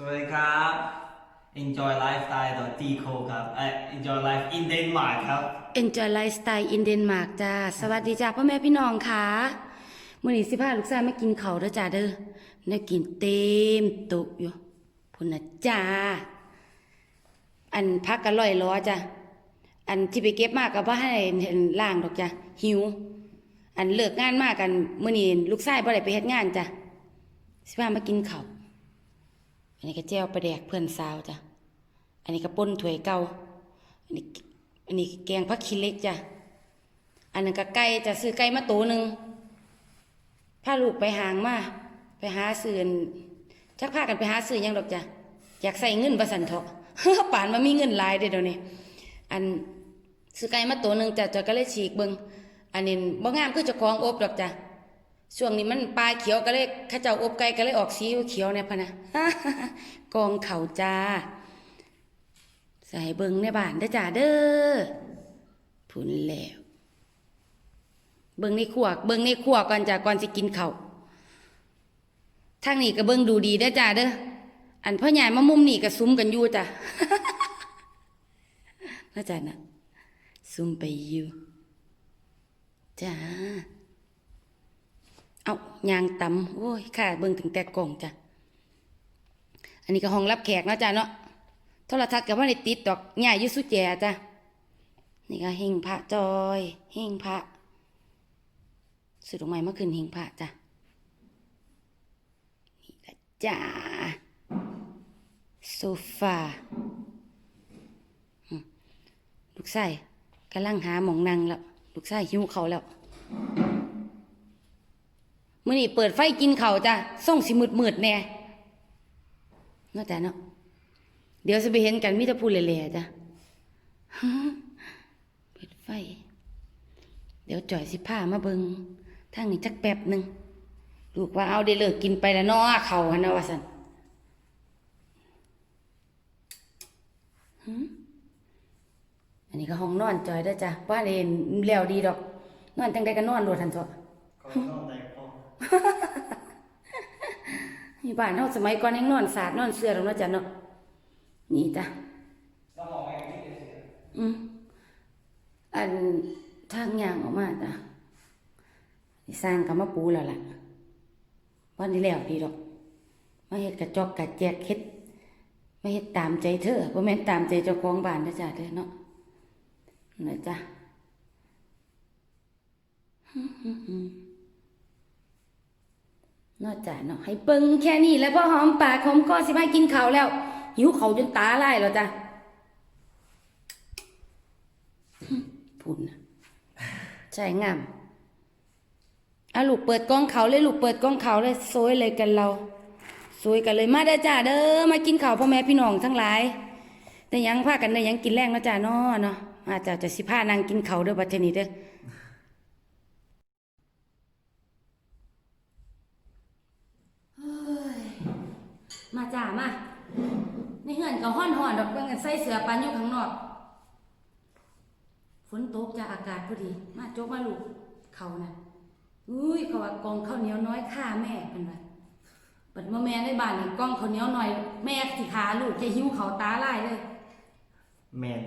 สวัสดีครับ Enjoy Lifestyle d c o ครับเอ่อ Enjoy Life in Denmark ครับ Enjoy Lifestyle in Denmark จ้า สวัสดีจ้าพ่อแม่พี่น้องค่ะมื้อนี้สิพาลูกชายมากินข้าวเด้อจ้าเด้อได้กินเต็มโตุอยู่พุ่นน่ะจ้า อันพักก็ลอยล้อจ้ะอันที่ไปเก็บมากก็บ่ให้เห็นล่างดอกจ้ะหิว อันเลิกงานมากกันมื้อนี้ลูกชายบ่ได้ไปเฮ็ดงานจ้ะสิพามากินข้าว อันนี้ก็แจ่วปลาแดกเพื่อนสาวจ้ะ อันนี้ก็ป่นถ้วยเก่า อันนี้อันนี้แกงผักขี้เล็กจ้ะ อันนั้นก็ไก่จะซื้อไก่มาตัวหนึ่งพาลูกไปหางมา ไปหาซื้ออันจักพากันไปหาซื้อยังดอกจ้ะ อยากใส่เงินประสันเถาะป่านมามีเงินหลายเด้อเดี๋ยวนี้ อันซื้อไก่มาตัวหนึ่งจ้ะจอยก็เลยฉีกเบิงอันนี้บ่งามคือเจ้าของอบดอกจ้ะ ช่วงนี้มันปลาเขียวก็เลยข้าเจ้าอบไก่ก็เลยออกสีเขียวเนี่ยพะนะกองเข่าจ้าใส่เบิงในบ้านเด้จ้าเด้อพุนแล้วเบิงในครัวเบิงในครัวก่อนจ้าก่อนสิกินเข้าทางนี้ก็เบิงดูดีเด้จ้าเด้ออันพ่อใหญ่มามุมนี่ก็ซุ้มกันอยู่จ้ะน่าจ้านะซุ้มไปอยู่จ้า เอายางตำโอ้ยค่ะเบิ่งถึงแต่กล่องจ้ะอันนี้ก็ห้องรับแขกนะจ้ะเนาะโทรทัศน์กับว่าในติดดอกใหญ่อยุสุแจจ้ะนี่ก็หิ่งพระจอยหิ่งพระสุดออกใหม่เมื่อคืนหิ่งพระจ้ะนี่ละจ้าโซฟาลูกไส้กำลังหาหมองนั่งแล้วลูกไส้หิวเขาแล้ว มื่อนี้เปิดไฟกินเขาจ้ะส่องสิมืดมืดแน่เนาะแต่เนาะเดี๋ยวจะไปเห็นกันมิตรพูดเล่ๆจ้ะเปิดไฟ เดี๋ยวจ่อยสิผ้ามาเบิงทางนี้จักแป๊บหนึ่งลูกว่าเอาได้เลิกกินไปแล้วเนาะเขาหันนะว่าสันอันนี้ก็ห้องนอนจอยเด้จ้ะบ้านเองแล้วดีดอก นอนจังได้ก็นอนโดดทันเถอะ นี่บ้านเฮาสมัยก่อนยังนอนสาดนอนเสื้อตรงนั้นจ้ะเนาะนี่จ้ะอืมอันทางย่างออกมาจ้ะสร้างกับมาปูแล้วล่ะวันนี้แล้วดีดอก มาเฮ็ดกระจอกกระแจกเฮ็ดมาเฮ็ดตามใจเธอบ่แม่นตามใจเจ้าของบ้านนะจ้ะเด้อเนาะนะจ้ะ นอกจากเนาะให้เบิ่งแค่นี้แล้วพอหอมปากหอมคอสิมากินข้าวแล้ว หิวเขาจนตาลายแล้วจ้ะพุ่นน่ะใช่งามอะลูกเปิดกล้องเขาเลยลูกเปิดกล้องเขาเลยสวยเลยกันเราสวยกันเลยมาเด้อจ้าเด้อมากินข้าวพ่อแม่พี่น้องทั้งหลาย แต่ยังพากันได้ยังกินแรงนะจ้านาะเนาะอาจจะจะสิพานางกินข้าวเด้อบัดนี้เด้อ มาจ้ามา ในเหือนกับห้อนหอนดอกเบิ่งกันใส่เสื้อปันอยู่ข้างนอก ฝนตกจ้าอากาศพอดี มาจกมาลูกเขานะอุ้ยเขาว่ากองข้าวเหนียวน้อยฆ่าแม่เป็นไรปัดมาแม่ในบ้านนี่กองข้าวเหนียวหน่อย แม่สิขาลูกจะหิวเขาวตาลายเลย แมน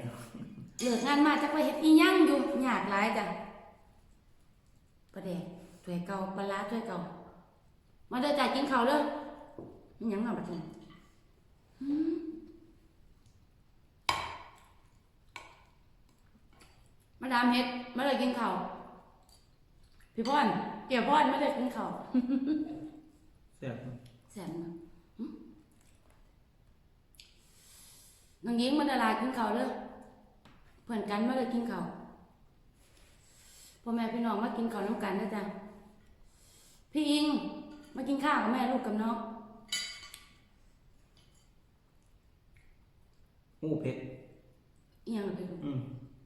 เลิกงานมาจักไปเฮ็ดอีหยังอยู่ยากหลายจ้ะประเดกถ้วยเก่าปลาร้าถ้วยเก่า มาเด้อจ่ายกินข้าวเด้อ อิหยังเอาบัดนี้หืมมาดามเฮ็ดมาเลยกินข้าวพี่พ่อนเกี่ยวพ่อนมาเลยกินข้าวเสียบแสนมาหึน้องหญิงมาดารากินข้าวเด้อเพื่อนกันมาเลยกินข้าวพ่อแม่พี่น้องมากินข้าวน้ำกันนะจ๊ะพี่อิงมากินข้าวกับแม่ลูกกับน้อง หูเพชรอีหยังล่ะพี่ลูกอืม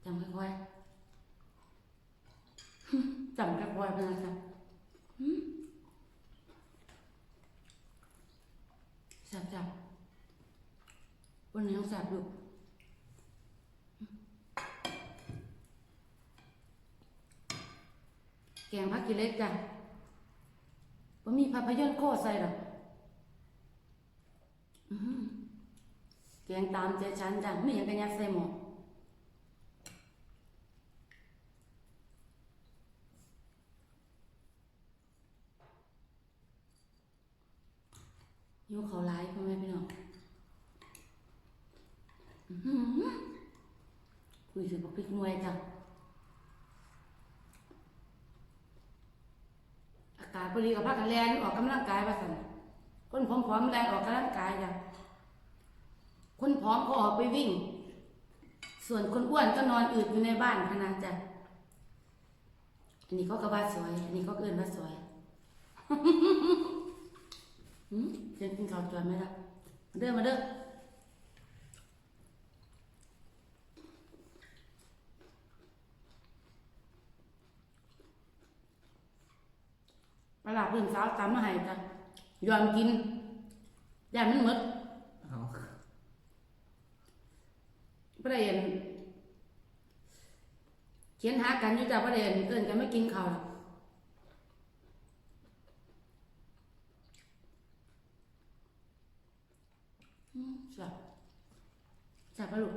จำค่อยๆ จำค่อยๆไปนะจ๊ะหึแซ่บๆวันนี้ต้องแซ่บลูกแกงผักกีเล็กจ้ะว่ามีภาพยนตร์โคใส่หรอกอื้อ หือแกงตามใจฉันจ้ะไม่อยากกันยัดใส่หม้อหิวเขาวหลายพ่อแม่พี่น้องคุยถึงบักพริกนวยจ้ะอากาศพอดีกับพักกันแลนออกกำลังกายว่าสั่นคนผอมๆแลนออกกำลังกายจ้ะ คนผอมก็ออกไปวิ่ง ส่วนคนอ้วนก็นอนอืดอยู่ในบ้านขนาจ้ะอันนี้ก็กระบาดสวย อันนี้ก็เกินว่าสวยหืมเจนกินข้าวจวนไหมล่ะมาเด้อมาเด้อปลาหลาเพื่อนสาวตามมาให้จ้ะยอมกินยามันหมด เอา ประเด็นเขียนหากันอยู่จ้ะประเด็นเอิ้นกันไม่กินข้าวหรอกอืมแซ่บแซ่บปะลูก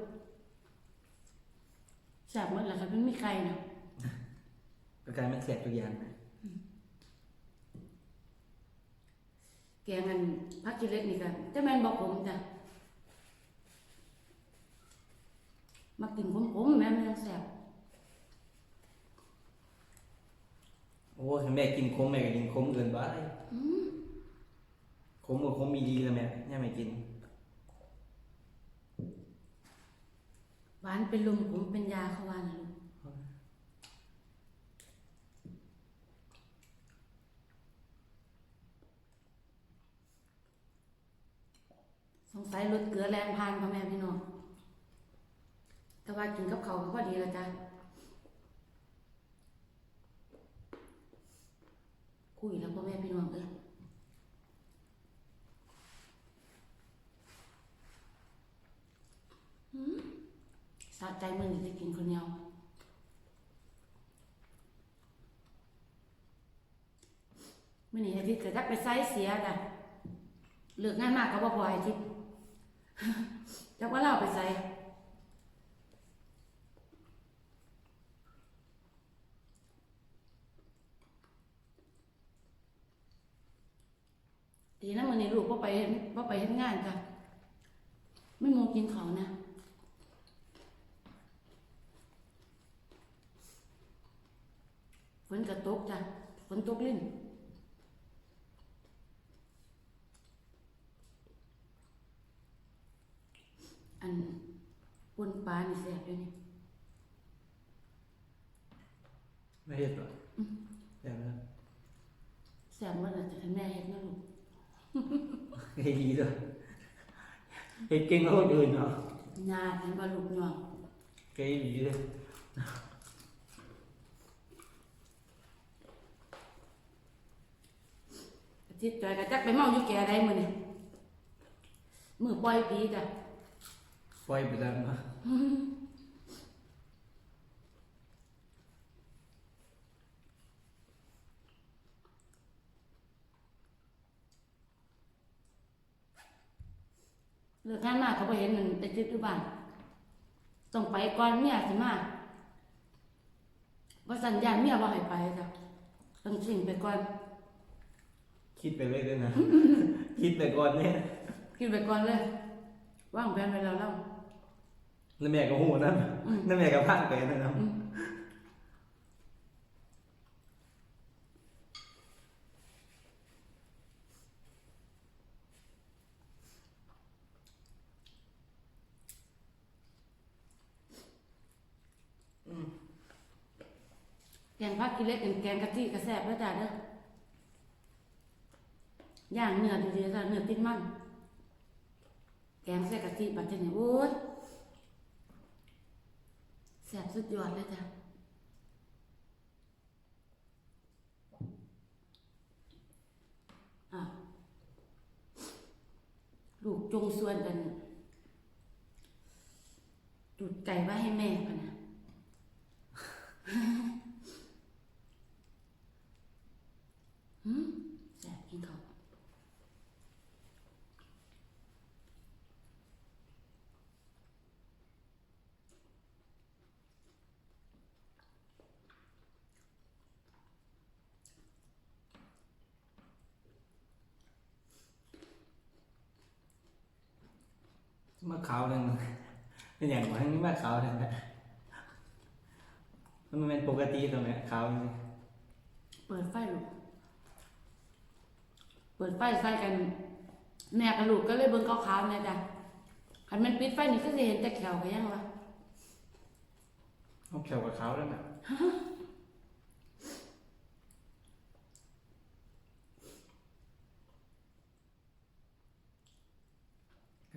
แซ่บหมดแหละครับไม่มีใครนะก็กลายเป็นแสบตัวอย่างนะแกงอันพักกินเล็กนี่กันแต่แม่นบอกผมจ้ะ มากินผมผมๆแม่มันยังแซ่บโอ้ยแม่กินคมแม่ก็กินคมเกินไปคมกับคมมีดีแล้วแม่แม่ไม่กิน หวานเป็นลมผมเป็นยาเขาว่านะลูกสงสัยรถเกลือแรงพานพ่อแม่พี่น้อง แต่ว่ากินกับเขาก็พอดีแล้วจ้ะคุยแล้วพ่อแม่พี่น้องเอ้ยสะใจมึงจะกินคนเดียวมื่อนี้อาทิตย์ก็จักไปไซส์เสียจ้ะเลือกงานมากก็บ่พออาทิตย์จักว่าเราไปใส่ ดีนะมันนี่ลูกพ่ไปพ่ไปเฮ็ดงานจ้ะไม่มองกินเขาวนะฝนกระตกจ้ะฝนตกลิ้นอันปนปลานี่แซ่บอยู่นี่ไม่เห็ดหรออย่างนั้นแซ่บหมดแล้วจะให้แม่เฮ็ดนะลูก เฮ็ดดีด้วยเฮ็ดเก่งกว่าคนอื่นเนาะญาติเห็นบ่ลูกน้อง เก่งดีเลย อาทิตย์จอยก็จักไปเมาอยู่แก่ใดมื้อนี่มื้อปล่อยผีจ้ะ ปล่อยไปแล้วเนาะ เลิกงานมาเขาบ่เห็นมันแต่จิตอยู่บ้านต้องไปก่อนเมียสิมาว่าสัญญาณเมียบ่ให้ไปจ้ะต้องสิ่งไปก่อน คิดไปเลยด้วยนะ คิดไปก่อนเนี่ยคิดไปก่อนเลยวางแผนไว้แล้วแล้วแล้วแม่ก็หูนะแล้วแม่ก็พลาดไปนะนะ อืมแกงผักกิเล็กแกงกะทิกระแซบแล้วจ้ะเด้อย่างเนื้อดีๆจ้ะเนื้อติดมัน แกงใส่กะทิปัจจุบันโอ้ยแซ่บสุดยอดเลยจ้ะลูกจงส่วนกันจุดไก่ไว้ให้แม่พะนะ หืมแซ่บกินเขาว มะขาวนั่นเป็นอย่างว่านี่มะขาวนั่นแหละมันเป็นปกติตรงนี้ขาวนี่เปิดไฟลูกเปิดไฟใส่กันแม่กับลูกก็เลยเบิ่งขาวๆเนี่ยจ้ะคันมันปิดไฟนี่ก็สิเห็นแต่แขวก็ยังวะเอาแขวกับขาวแล้วนะ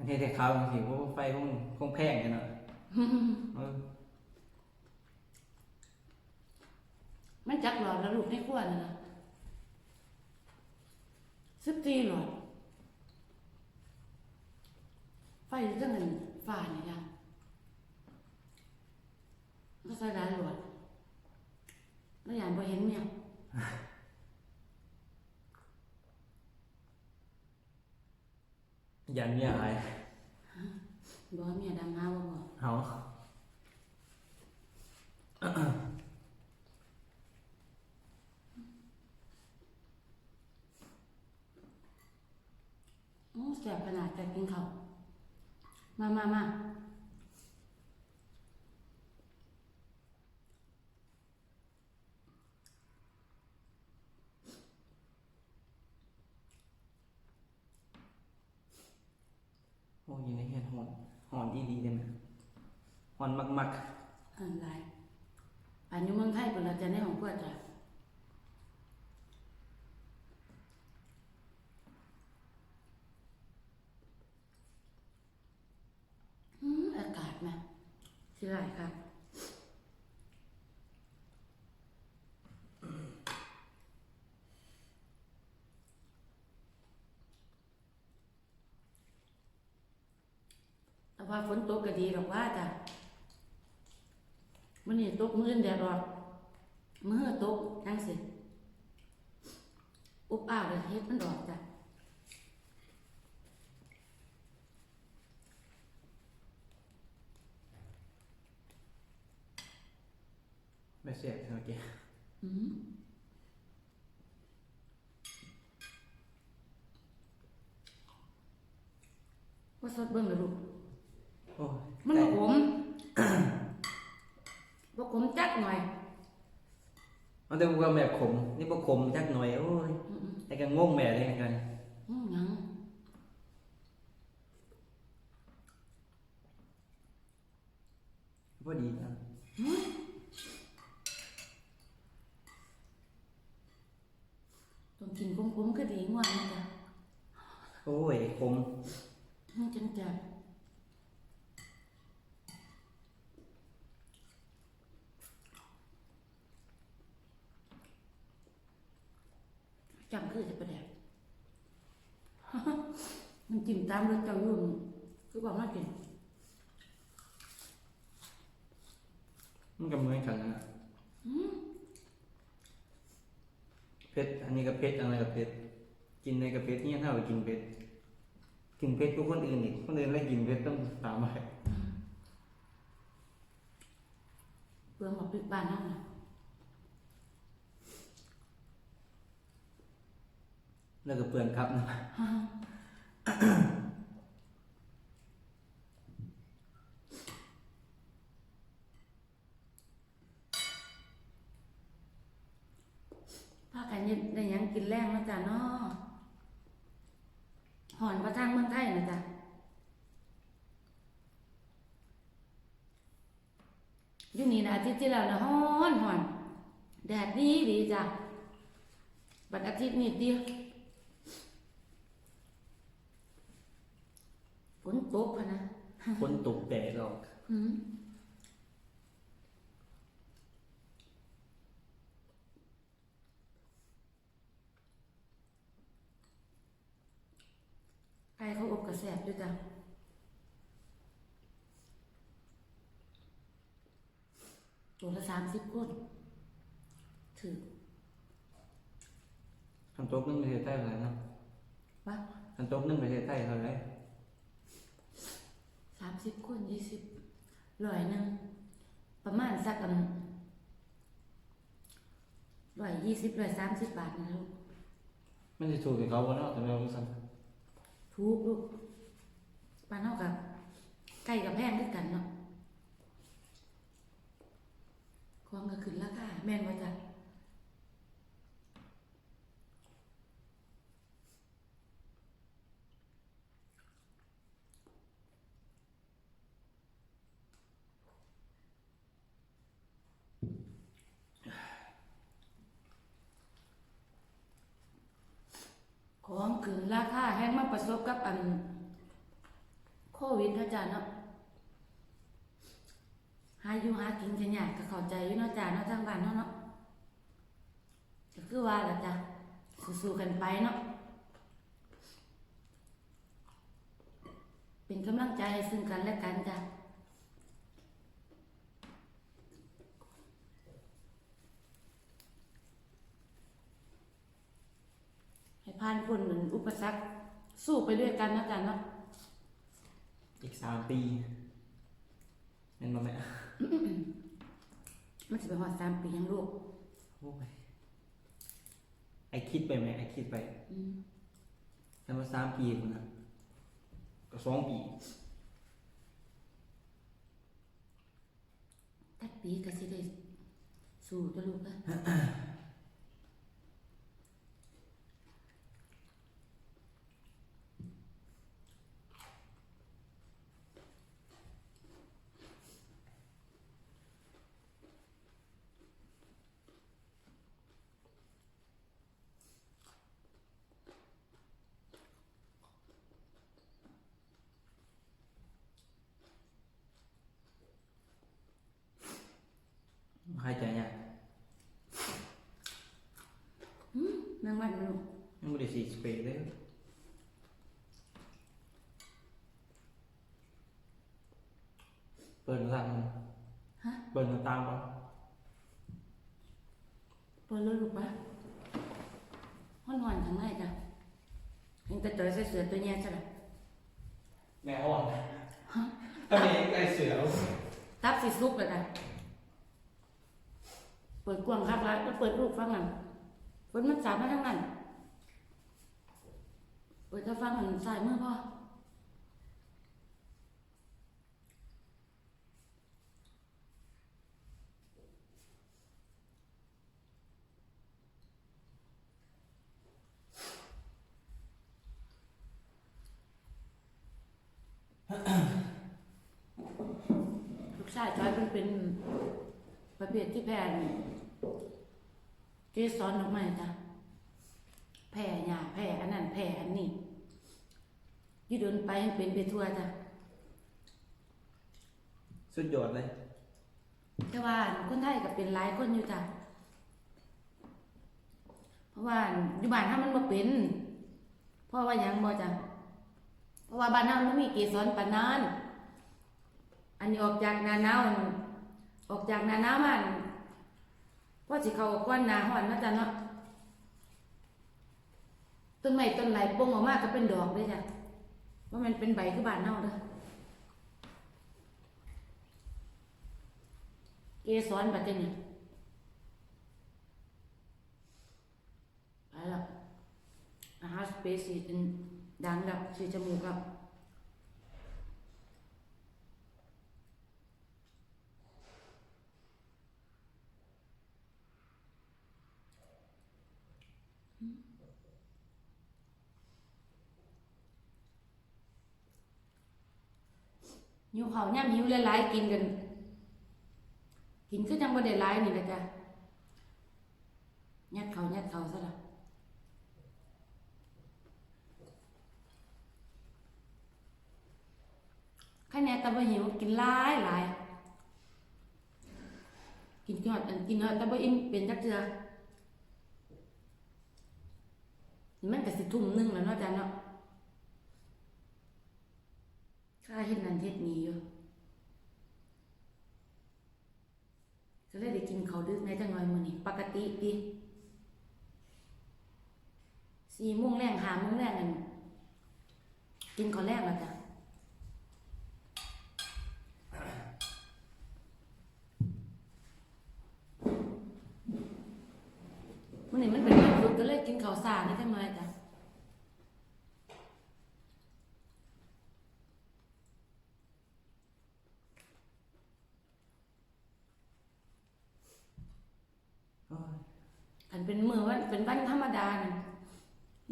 อันนี้แต่ขาวจริงๆเพราะว่าไฟคงคงแพงกันเนาะเออมันจักหลอดแล้วลูกในครัวนั่นน่ะสิบสี่หลอด ไฟจังนั้นฟ้านี่จ้ะก็ใส่หลายหลอดแล้วอย่างบ่เห็นเมีย ยันเนี่ยหายบ่เมียดังหาบ่บ่เอาโอ้แสบขนาดแต่กินข้าวมามามา อยู่ในเฮ็ดหอนหอนดีๆได้ไหมหอนมักอันไรอันอยู่เมืองไทยเพิ่นอาจะในของครัวจ้ะอืมอากาศนะสิไรครับต่ ว่าฝนตกก็ดีหรอกว่าจ้ะมันนี่ตกมื้อแดดออกมื้อตกจังสิอุบอ้าวเลยเฮ็ดมันดอกจ้ะๆไม่เสียบเมื่อกี้อืมว่าสดเบิ่งเลยลูกโอ้ยมันบ่ขมบ่ขมจักหน่อยมันต้องว่าแบบขม นี่บ่ขมจักหน่อยโอ้ยอืมแต่ก็งงแบบนี้กันๆอืมหยังพอดีนะต้องกินขมๆก็ดีง่วงนะจ๊ะโอ้ยขมมันจังจัด จำคือจะประแดกมันจิ้มตามรสเจ้ายุ่นคือบอกมากินมันก็เหมือนกันนะเผ็ดอันนี้ก็เผ็ดอันนั้นก็เผ็ดกินในก็เผ็ดเนี่ยเท่ากับกินเผ็ดกินเผ็ดกว่าคนอื่นอีกคนอื่นไม่กินเผ็ดต้องถามไปเปลืองบอกพริกบ้านนั่นนะ แล้วก็เปลือนครับนะพากันยึดได้หยังกินแรงนะจ๊ะเนาะหอนประทางเมืองไทยนะจ๊ะอยู่นี่นะอาทิตย์ที่แล้วนะฮ้อนหอน แดดดีดีจ้ะบัดอาทิตย์นิดเดียว ฝนตกพะนะคนตกแดดออกหืมไก่เขาอบกระแสบด้วยจ้ะตัวละสามสิบก้นถือทำโต๊ะนึ่งประเทศไทยเท่าไหร่นะวะทำโต๊ะนึ่งประเทศไทยเท่าไหร่ สามสิบก้นยี่สิบร้อยหนึ่งประมาณสักอันร้อยยี่สิบร้อยสามสิบบาทนะลูกไม่ได้ถูกกับเขาบ่เนาะแต่เราสั่งถูกลูกปานเท่ากับไก่กับแพงด้วยกันเนาะของก็ขึ้นราคาแม่นว่าจ้ะของขึ้น ราคาแห้งมาประสบกับอันโควิดเนาะจ้ะเนาะหาอยู่หากินจะยากก็เข้าใจอยู่เนาะจ้ะเนาะทางบ้านเนาะเนาะก็คือว่าล่ะจ้ะสู้ๆกันไปเนาะเป็นกำลังใจให้ซึ่งกันและกันจ้ะให้ผ่าน พ้นอุปสรรคสู้ไปด้วยกันเนาะจ้ะเนาะอีกสามปีเห็นมาไหมมันจะไปหอดสามปียังลูกโอ้ยไอคิดไปไหมไอคิดไปอืมแต่ว่าสามปีคนนะก็สองปีตัดปีก็สิได้สู้ตัวลูกเอ้ย หายใจยากแมงวันมันลูกยังไม่ได้สีสเปรย์เลยเปิดหน้าต่างมันฮะเปิดหน้าต่างก่อน เปิดเลยลูกปะห้อนหอนทางไหนจ้ะเห็นแต่ตัวใส่เสื้อแย่ใช่ไหมแม่อ่อนตอนนี้ไอเสือตับสิซุกเลยจ้ะเปิดกว้างครับแล้วเปิดลูกฟังนั่นฝนมันสาดมาทั้งนั้นเปิดถ้าฟังหันสายมือพ่อลูกชายจอยเป็นเป็นประเภทที่แพน เกสรดอกไม้จ้ะแผ่หญ้าแผ่อันนั้นแผ่อันนี้อยี่เดินไปยังเป็นไปทั่วจ้ะสุดยอดเลย แต่ว่าคนไทยก็เป็นหลายคนอยู่จ้ะเพราะว่าอยู่บ้านถ้ามันบ่เป็นเพราะว่าหยังบ่จ้ะเพราะว่าบ้านเรามันมีเกสรปานนั้นอันนี้ออกจากหนาหนาวนั่นออกจากหนาหนาวมัน พอสิเขาก้อนหนาฮ้อนมาจ้ะเนาะต้นไม้ต้นไหลปงออกมาก็เป็นดอกเลยจ้ะว่ามันเป็นใบคือบานเฮาเด้อเกสรบัดนี้ไปแล้วอาหารสเปซสีเป็นดังดับสีจมูกแล้ว หิวข้าวย่ำหิวหลายๆกินกัน กินคือจังบ่ได้หลายนี่นะจ๊ะยัดเขายัดเขาซะละข้าแน่ตะบ่หิวกินหลายหลายกินยอดอันกินยอดตะบ่อิ่มเป็นจักเทื่อมันก็สิทุ่มนึงแล้วเนาะจ๊ะเนาะข้าเฮ็ดนั่นเฮ็ดนี่อยู่ก็เลยได้กินเขาดึกในจังหน่อยมื้อนี้ปกติดิสี่โมงแรงห้าโมงแรงนั่นกินข้าวแรงแล้วจ้ะมื้อนี้มันเป็นวันพุก็เลยกินข้าวสาในจังหน่อยจ้ะ นเป็นมือวันเป็นวันธรรมดาน่ะ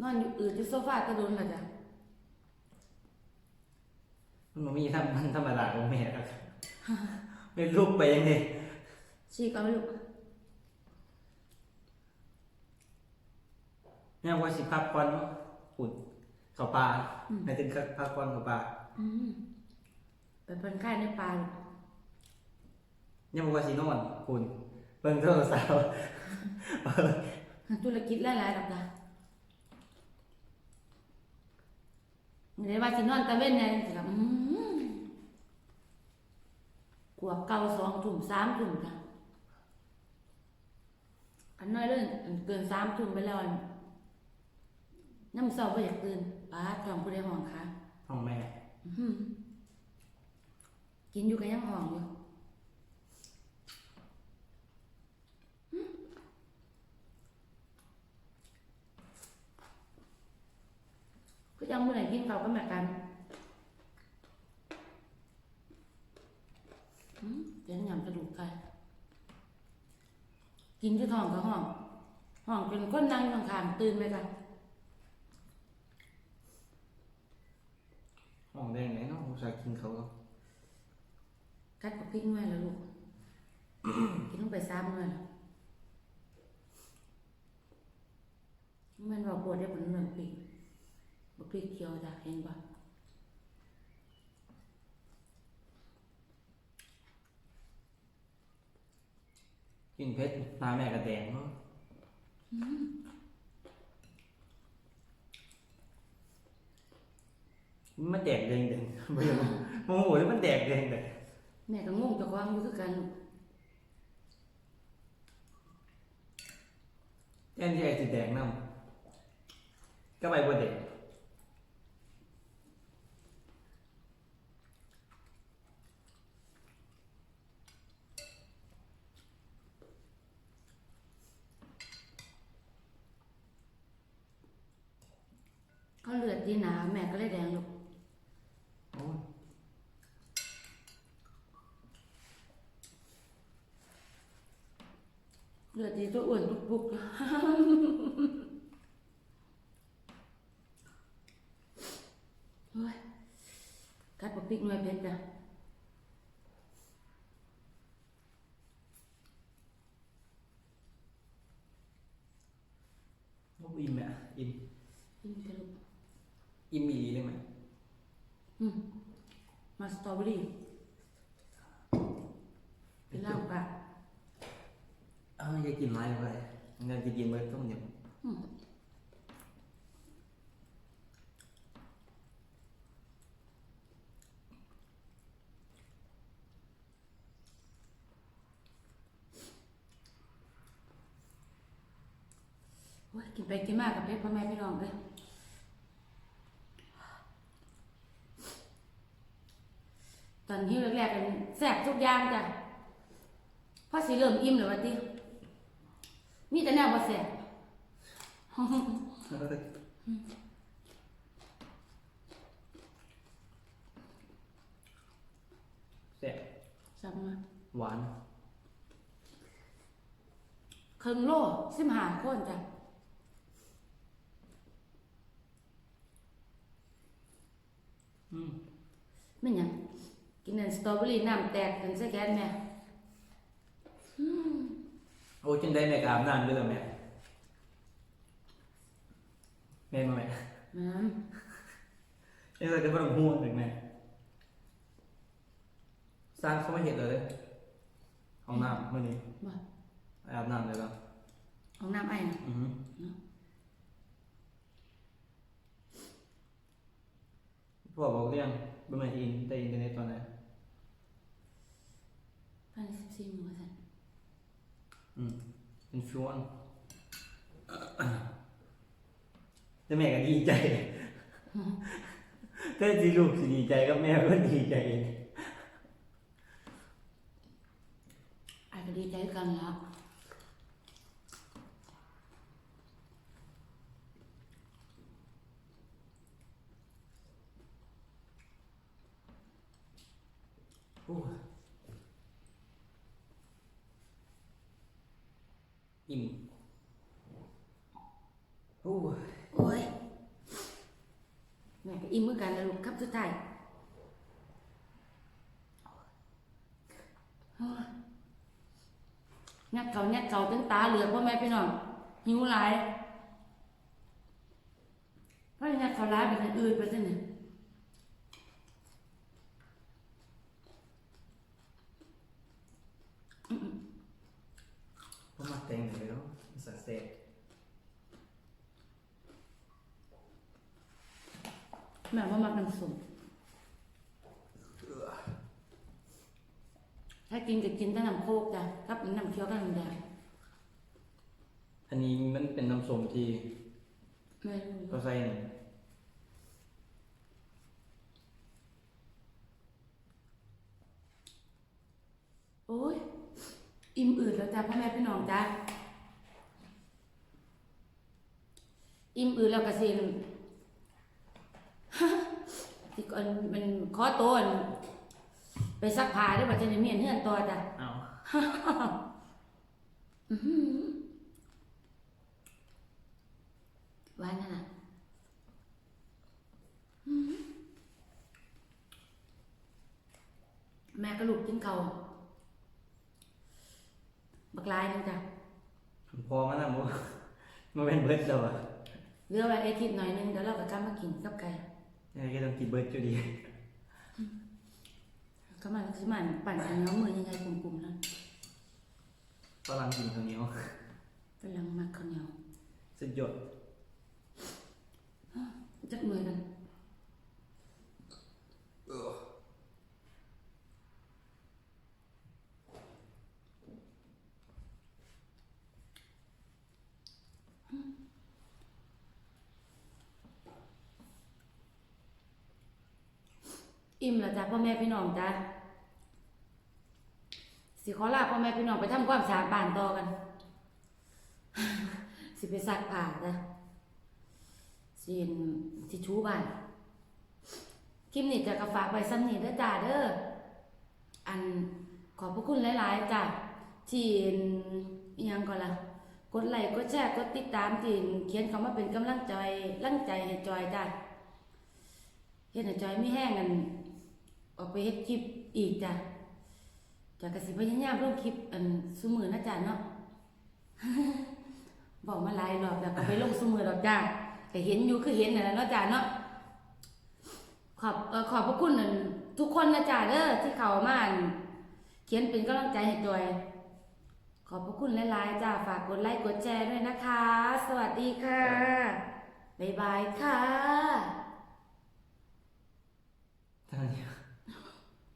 น อนอยู่อืดที่โซฟาก็โดนและจ้ะมันบ่มีทำมันธรรมดาของแม่ครับไม่ลุกไปยังไงชีก็ไม่รู้เนี่ยว่าสิพักก่อนอุ่นเข้าป่าในถึงพักก่อนเข้าป่าอืมไปเพิ่นค่ายในป่าลูกเนี่ยว่าสินอนคุณเบิ่งโทรศัพท์ ธุรกิจหลายๆดอกจ้ะ ไม่ได้ว่าสินอนตะเว้นไงสิครับอืมกวบเก่าสองถุ่มสามถุ่มจ้ะอันน้อยเลยอันเกินสามถุ่มไปแล้วอันน้ำเศร้าไปอยากตื่นป้าจอมผู้ใดห้องคะห้องแม่อื้อหือกินอยู่กันยังห้องอยู่ ก็ยังเมื่อไหร่กินเขาวก็แม่กันอืมเดี๋ยวหยำกระดูกไก่กินที่ท้องกับห้อง ห้องเป็นคนนั่งข้างๆตื่นไหมคะห้องแดงไหนเนาะผมอยากกินเขาวกัดกับพริกหน่อยแล้วลูก กินลงไปซ้ำหน่อยมันบอกปวดได้ผลเหมือนพริกบอก พริกเขียวจ้ะเห็นปะกินเพชรตาแม่กระแดงเนาะมันแดกแดงแดงไม่รู้โมโหแล้วมันแดกแดงแดงแม่ก็งงเจะควางอยู่คือกันลูกแทนที่ไอ้สิแดงน้ำก็ไปบ่แดก เขาเลือดดีหนาแม่ก็เลยแดงลูกโอ้ยเลือดดีตัวอ้วนตุกปุกเฮ้ยกัดบอกพริกหน่อยเพชรจ้ะโอ้อิ่มอะอิ่มกินจะลูก อิ่มอีหลีเลยไหมอืมมาสตรอเบอรี่เป็นเหล้าปะเอ้าอยากกินไรไปงั้นจะกินเบิร์ต้มยอืมโอ้ยกินไปกินมากกับเพชรพ่อแม่พี่น้องเลยตอนที่แรกๆกัน แสบทุกอย่างจ้ะพอสิเริ่มอิ่มเลยวะติมีแต่แนวบ่แสบำแซ่บสับมาหวานครึ่งโลสิบห้าคนจ้ะอืมไม่นหยัง กินนั่นสตรอเบอรี่น้ำแตกกันซะแกนแม่โอ้จนได้แม่กอาบน้ำด้วยเหรอแม่แม่มาแม่น้ยังไงก็ไม่ต้องห่วงเลยแม่สร้างเขาไม่เห็นเลยห้องน้ำเมื่อนี้ำบ่อาบน้ำเลยแล้วของน้ำไอ้นะอือฮึพ่อบอกเรื่องเป็นไงอินแต่อินเทอร์เน็ตตอนไหน ภายในสิบสี่มื้อสั่นอืมเป็นช่วงแต่แม่ก็ดีใจถ้าจีลูกสิดีใจก็แม่ก็ดีใจไอ้ก็ดีใจคือกันละ โอ้ยอิ่ม อิ่มเมื่อกันนะลูกครับสุดท้ายโอ้ยยัดเขายัดเขาจนตาเหลือกพ่อแม่พี่น้องหิวหลายเพราะยัดเขาร้ายเป็นอันอื่นไปซะเนี่ยผมมาแต่งแล้วสักเซต แม่ว่ามักน้ำส้มถ้ากินก็กินแต่น้ำโคกจ้ะถ้าเป็นน้ำเคี้ยวก็น้ำแดงอันนี้มันเป็นน้ำส้มที่ไม่รู้ก็ใส่นี่โอ้ยอิ่มอืดแล้วจ้ะพ่อแม่พี่น้องจ้ะอิ่มอืดแล้วก็สิ ที่ก่อนมันขอตัวอันไปซักผ้าได้ป่ะจะได้เมียนเฮือนต่อจ้ะ เอาอื้อหือหวานนั่นน่ะอื้อหือแม่กระลูกกินเขาวบักลายหนึงจ้ะ พอมันนะโมมันเป็นเบิร์ดแล้วอะเหลือไว้ไอ้ทิพย์หน่อยหนึงเดี๋ยวเราก็กลับมากินกับไก่ ยังไงก็ต้องกินเบิร์ดอยู่ดีก็มันคือมันปั่นอันเนื้อมือยังไงกลุ่มๆนั้นฝรั่งกินข้าวเหนียวกำลังมักข้าวเหนียวสุดยอดจักมื อิ่มแล้วจ้ะพ่อแม่พี่น้องจ้ะสิขอลาพ่อแม่พี่น้องไปทำความสะอาดบ้านต่อกัน สิไปซักผ้าจ้ะสิเห็นทิชชู่บ้านคลิปนี้จะกระฝากไว้ซ้ำนี่เด้อจ้าเด้ออันขอบพระคุณหลายๆจ้ะที่ยังก่อนละกดไลค์กดแชร์กดติดตามที่เขียนคำว่าเป็นกำลังใจลั่งใจให้จอยจ้ะเฮ็ดให้จอยไม่แห้งกัน ออกไปเฮ็ดคลิปอีกจ้ะจากกสิพยายามลงคลิปอันซุมือนะจ๊ะเนาะ บอกมาหลายรอบแล้วก็ไปลงซุมือดอกจ้าแต่เห็นอยู่คือเห็นนั่นแหละเนาะจ้ะเนาะขอบเออขอบพระคุณทุกคนนะจ๊ะเด้อที่เข้ามันเขียนเป็นกำลังใจให้จอย ขอบพระคุณหลายๆจ้าฝากกดไลค์กดแชร์ด้วยนะคะ สวัสดีค่ะบ๊ายบายค่ะ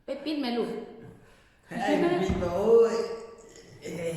ไปปิดไหมลูก ให้ไอ้บินโอ้ยเอ้ย